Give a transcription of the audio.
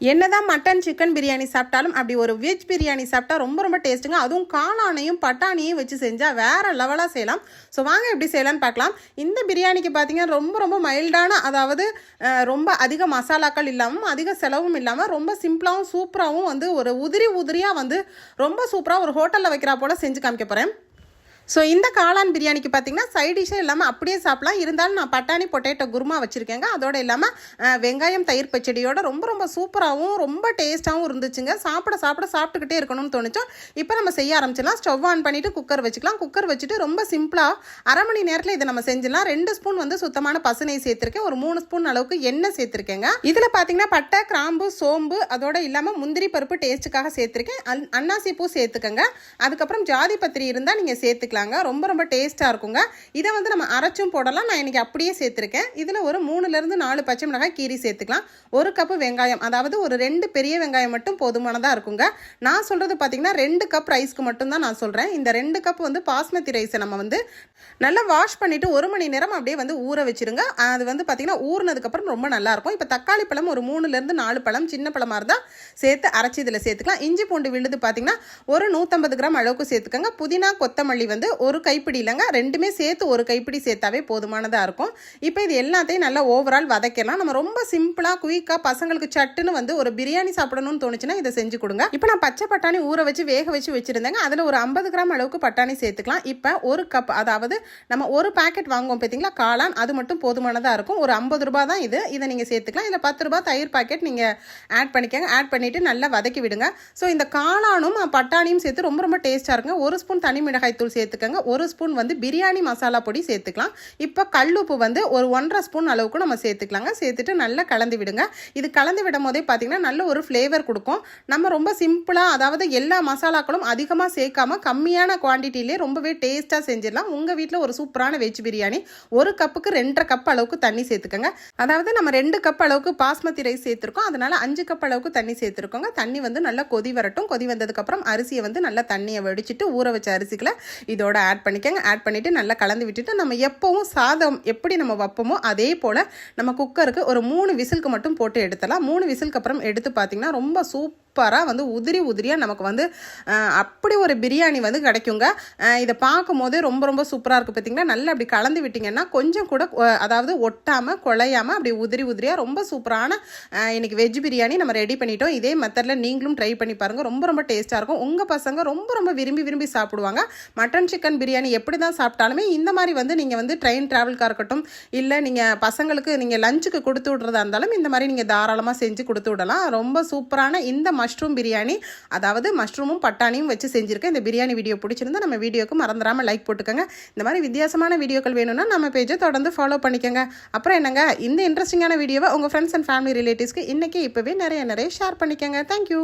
என்னதான் mutton chicken biryani சாப்பிட்டாலும் அப்படி ஒரு வெஜ் பிரியாணி சாப்பிட்டா ரொம்ப ரொம்ப டேஸ்ட்டுங்க அதுவும் காளானையும் பட்டாணியும் வச்சு செஞ்சால் வேறு லெவலாக செய்யலாம். ஸோ வாங்க எப்படி செய்யலாம்னு பார்க்கலாம். இந்த பிரியாணிக்கு பார்த்தீங்கன்னா ரொம்ப ரொம்ப மைல்டான அதாவது ரொம்ப அதிக மசாலாக்கள் இல்லாமல் அதிக செலவும் இல்லாமல் ரொம்ப சிம்பிளாகவும் சூப்பராகவும் வந்து ஒரு உதிரி உதிரியாக வந்து ரொம்ப சூப்பராக ஒரு ஹோட்டலில் வைக்கிறா போல் செஞ்சு காமிக்க போகிறேன் ஸோ இந்த காளான் பிரியாணிக்கு பார்த்தீங்கன்னா சைட் டிஷ்ஷே இல்லாமல் அப்படியே சாப்பிடலாம். இருந்தாலும் நான் பட்டாணி பொட்டேட்டோ குருமா வச்சுருக்கேங்க. அதோடு இல்லாமல் வெங்காயம் தயிர் பச்சடியோட ரொம்ப ரொம்ப சூப்பராகவும் ரொம்ப டேஸ்ட்டாகவும் இருந்துச்சுங்க. சாப்பிட சாப்பிட சாப்பிட்டுக்கிட்டே இருக்கணும்னு தோணுச்சோம் இப்போ நம்ம செய்ய ஆரம்பிச்சிடலாம். ஸ்டவ் ஆன் பண்ணிவிட்டு குக்கர் வச்சுக்கலாம். குக்கர் வச்சுட்டு ரொம்ப சிம்பிளாக அரை மணி நேரத்தில் இதை நம்ம செஞ்சிடலாம். ரெண்டு ஸ்பூன் வந்து சுத்தமான பசுனை சேர்த்துருக்கேன். ஒரு மூணு ஸ்பூன் அளவுக்கு எண்ணெய் சேர்த்துருக்கேங்க. இதில் பார்த்தீங்கன்னா பட்டை கிராம்பு சோம்பு அதோட இல்லாமல் முந்திரி பருப்பு டேஸ்ட்டுக்காக சேர்த்துருக்கேன். அன்- அன்னாசி பூ சேர்த்துக்கங்க. அதுக்கப்புறம் ஜாதி பத்திரி இருந்தால் நீங்கள் சேர்த்துக்கலாம். சேர்த்துக்கலாங்க ரொம்ப ரொம்ப டேஸ்ட்டாக இருக்குங்க. இதை வந்து நம்ம அரைச்சும் போடலாம். நான் இன்னைக்கு அப்படியே சேர்த்துருக்கேன். இதில் ஒரு மூணுலேருந்து நாலு பச்சை மிளகாய் கீரி சேர்த்துக்கலாம். ஒரு கப்பு வெங்காயம். அதாவது ஒரு ரெண்டு பெரிய வெங்காயம் மட்டும் போதுமானதாக இருக்குங்க. நான் சொல்கிறது பார்த்தீங்கன்னா ரெண்டு கப் ரைஸ்க்கு மட்டும்தான் நான் சொல்கிறேன் இந்த ரெண்டு கப் வந்து பாஸ்மதி ரைஸை நம்ம வந்து நல்லா வாஷ் பண்ணிவிட்டு ஒரு மணி நேரம் அப்படியே வந்து ஊற வச்சுருங்க. அது வந்து பார்த்திங்கன்னா ஊறினதுக்கப்புறம் ரொம்ப நல்லாயிருக்கும் இப்போ தக்காளி பழம் ஒரு மூணுலேருந்து நாலு பழம் சின்ன பழமாக இருந்தால் சேர்த்து அரைச்சி இதில் சேர்த்துக்கலாம். இஞ்சி பூண்டு விழுது பார்த்தீங்கன்னா ஒரு நூற்றம்பது கிராம் அளவுக்கு சேர்த்துக்கோங்க. புதினா கொத்தமல்லி வந்து ஒரு கைப்பிடி இல்லைங்க. ரெண்டுமே சேர்த்து ஒரு கைப்பிடி சேர்த்தாவே போதுமானதாக இருக்கும். இப்போ இது எல்லாத்தையும் நல்லா ஓவரால் வதக்கலாம் நம்ம ரொம்ப சிம்பிளாக குயிக்காக பசங்களுக்கு சட்டுன்னு வந்து ஒரு பிரியாணி சாப்பிடணும்னு தோணுச்சுன்னா இதை செஞ்சு கொடுங்க. இப்போ நான் பச்சை பட்டாணி ஊற வச்சு வேக வச்சு வச்சுருந்தேங்க. அதில் ஒரு ஐம்பது கிராம் அளவுக்கு பட்டாணி சேர்த்துக்கலாம். இப்போ ஒரு கப் அதாவது நம்ம ஒரு பாக்கெட் வாங்குவோம் பார்த்தீங்களா? காளான் அது மட்டும் போதுமானதாக இருக்கும். ஒரு ஐம்பது ரூபா தான் இது. இதை நீங்கள் சேர்த்துக்கலாம். இல்லை பத்து ரூபா தயிர் பாக்கெட் நீங்கள் ஆட் பண்ணிக்கோங்க. ஆட் பண்ணிவிட்டு நல்லா வதக்கி விடுங்க. ஸோ இந்த காளானும் பட்டாணியும் சேர்த்து ரொம்ப ரொம்ப டேஸ்ட்டாக இருக்குங்க. ஒரு ஸ்பூன் தனி மிளகாய் தூள் சேர்த்துக்கோங்க. ஒரு ஸ்பூன் வந்து பிரியாணி மசாலா பொடி சேர்த்துக்கலாம். இப்போ கல்லுப்பு வந்து ஒரு ஒன்றரை ஸ்பூன் அளவுக்கு நம்ம சேர்த்துக்கலாங்க. சேர்த்துட்டு நல்லா கலந்து விடுங்க. இது கலந்து விடும் போதே பார்த்தீங்கன்னா நல்ல ஒரு ஃப்ளேவர் கொடுக்கும். நம்ம ரொம்ப சிம்பிளாக அதாவது எல்லா மசாலாக்களும் அதிகமாக சேர்க்காம கம்மியான குவான்டிட்டிலே ரொம்பவே டேஸ்ட்டாக செஞ்சிடலாம். உங்கள் வீட்டில் ஒரு சூப்பரான வெஜ் பிரியாணி ஒரு கப்புக்கு ரெண்டரை கப் அளவுக்கு தண்ணி சேர்த்துக்கோங்க. அதாவது நம்ம ரெண்டு கப் அளவுக்கு பாஸ்மதி ரைஸ் சேர்த்துருக்கோம். அதனால அஞ்சு கப் அளவுக்கு தண்ணி சேர்த்துருக்கோங்க. தண்ணி வந்து நல்லா கொதி வரட்டும். கொதி வந்ததுக்கப்புறம் அரிசியை வந்து நல்லா தண்ணியை வடிச்சிட்டு ஊற வச்ச அரிசிகளை இதோட ஆட் பண்ணிக்கோங்க. ஆட் பண்ணிவிட்டு நல்லா கலந்து விட்டுட்டு நம்ம எப்போவும் சாதம் எப்படி நம்ம வைப்போமோ அதே போல் நம்ம குக்கருக்கு ஒரு மூணு விசிலுக்கு மட்டும் போட்டு எடுத்தலாம் மூணு விசிலுக்கு அப்புறம் எடுத்து பார்த்தீங்கன்னா ரொம்ப சூப்பராக வந்து உதிரி உதிரியாக நமக்கு வந்து அப்படி ஒரு பிரியாணி வந்து கிடைக்குங்க. இதை பார்க்கும் போதே ரொம்ப ரொம்ப சூப்பராக இருக்குது பார்த்தீங்கன்னா நல்லா அப்படி கலந்து விட்டிங்கன்னா கொஞ்சம் கூட அதாவது ஒட்டாமல் குழையாமல் அப்படி உதிரி உதிரியாக ரொம்ப சூப்பரான இன்றைக்கி வெஜ் பிரியாணி நம்ம ரெடி பண்ணிட்டோம். இதே மெத்தடில் நீங்களும் ட்ரை பண்ணி பாருங்கள் ரொம்ப ரொம்ப டேஸ்ட்டாக இருக்கும். உங்கள் பசங்க ரொம்ப ரொம்ப விரும்பி விரும்பி சாப்பிடுவாங்க. மட்டன் சிக்கன் பிரியாணி எப்படி தான் சாப்பிட்டாலுமே இந்த மாதிரி வந்து நீங்கள் வந்து ட்ரெயின் ட்ராவல்காக இருக்கட்டும் இல்லை நீங்கள் பசங்களுக்கு நீங்கள் லஞ்சுக்கு கொடுத்து விட்றதா இருந்தாலும் இந்த மாதிரி நீங்கள் தாராளமாக செஞ்சு கொடுத்து விடலாம். ரொம்ப சூப்பரான இந்த மஷ்ரூம் பிரியாணி அதாவது மஷ்ரூமும் பட்டாணியும் வச்சு செஞ்சுருக்கேன். இந்த பிரியாணி வீடியோ பிடிச்சிருந்தா நம்ம வீடியோக்கு மறந்துடாமல் லைக் போட்டுக்கோங்க. இந்த மாதிரி வித்தியாசமான வீடியோக்கள் வேணும்னா நம்ம பேஜை தொடர்ந்து ஃபாலோ பண்ணிக்கோங்க. அப்புறம் என்னங்க? இந்த இன்ட்ரெஸ்டிங்கான வீடியோவை உங்கள் ஃப்ரெண்ட்ஸ் அண்ட் ஃபேமிலி ரிலேட்டிவ்ஸ்க்கு இன்றைக்கி இப்போவே நிறைய நிறைய ஷேர் பண்ணிக்கோங்க. தேங்க்யூ